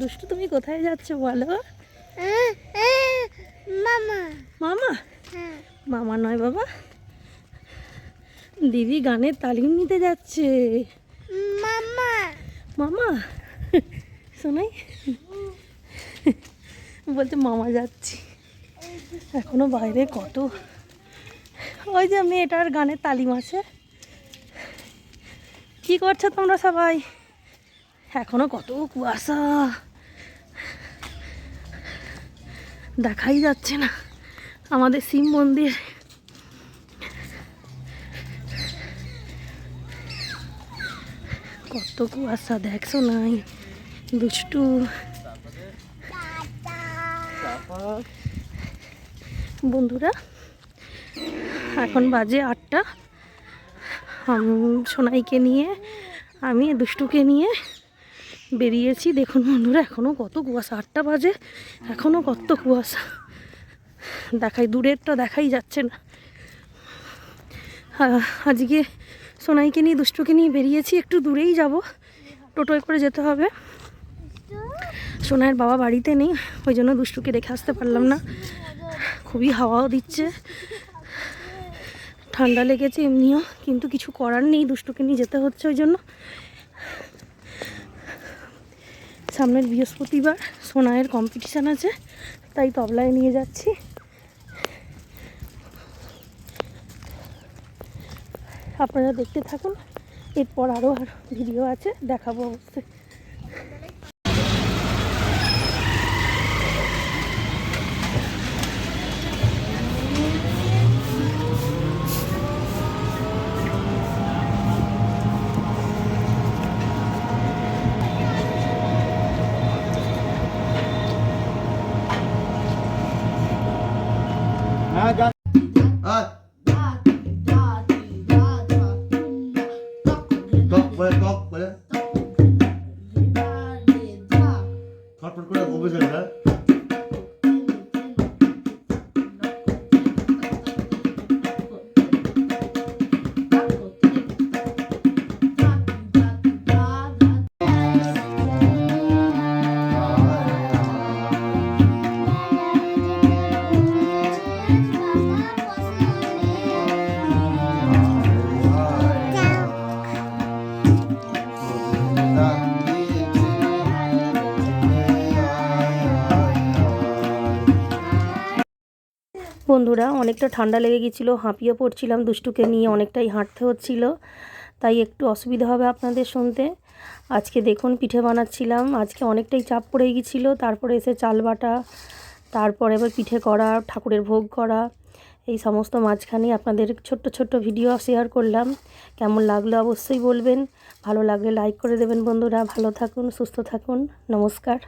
দুষ্টু তুমি কোথায় যাচ্ছ বলো? মামা। মামা? হ্যাঁ। মামা নয় বাবা। দিদি গানের তালিম নিতে যাচ্ছে। মামা। মামা শোনাই। বলছে মামা যাচ্ছি। এখনও বাইরে কত? ওই যে মেয়েটার গানের তালিম আছে। কি করছ তোমরা সবাই? এখনও কত কুয়াশা। দেখাই যাচ্ছে না আমাদের শিব মন্দির। কত কুয়াশা, দেখছ নাই? দুষ্টু। বন্ধুরা, এখন বাজে আটটা। সোনাইকে নিয়ে, আমি দুষ্টুকে নিয়ে বেরিয়েছি। দেখুন বন্ধুরা এখনও কত কুয়াশা, আটটা বাজে এখনও কত কুয়াশা। দেখাই দূরেরটা দেখাই যাচ্ছে না। আজকে সোনাইকে নিয়ে, দুষ্টুকে নিয়ে বেরিয়েছি, একটু দূরেই যাব। টোটোয় করে যেতে হবে। সোনাইয়ের বাবা বাড়িতে নেই, ওই জন্য দুষ্টুকে রেখে আসতে পারলাম না। খুবই হাওয়াও দিচ্ছে। ঠান্ডা লেগেছে এমনিও, কিন্তু কিছু করার নেই, দুষ্টুকে নিয়ে যেতে হচ্ছে ওই জন্য। সামনের বৃহস্পতিবার সোনায়ের কম্পিটিশান আছে, তাই তবলায় নিয়ে যাচ্ছি। আপনারা দেখতে থাকুন, এরপর আরও আর ভিডিও আছে, দেখাবো অবশ্যই। আয় টক বলে টক বলে ফটফট করে বলবে চলে বন্ধুরা, অনেকটা ঠান্ডা লেগে গেছিল, হাঁপিয়ে পড়ছিলাম, দুষ্টুকে নিয়ে অনেকটাই হাঁটতে হচ্ছিল, তাই একটু অসুবিধা হবে আপনাদের শুনতে। আজকে দেখুন পিঠে বানাচ্ছিলাম, আজকে অনেকটাই চাপ পড়ে গেছিল, তারপরে এসে চাল বাটা, তারপরে আবার পিঠে করা, ঠাকুরের ভোগ করা, এই সমস্ত মাঝখানে আপনাদের ছোট্ট ছোট্ট ভিডিও শেয়ার করলাম। কেমন লাগল অবশ্যই বলবেন, ভালো লাগলে লাইক করে দেবেন বন্ধুরা, ভালো থাকুন, সুস্থ থাকুন, নমস্কার।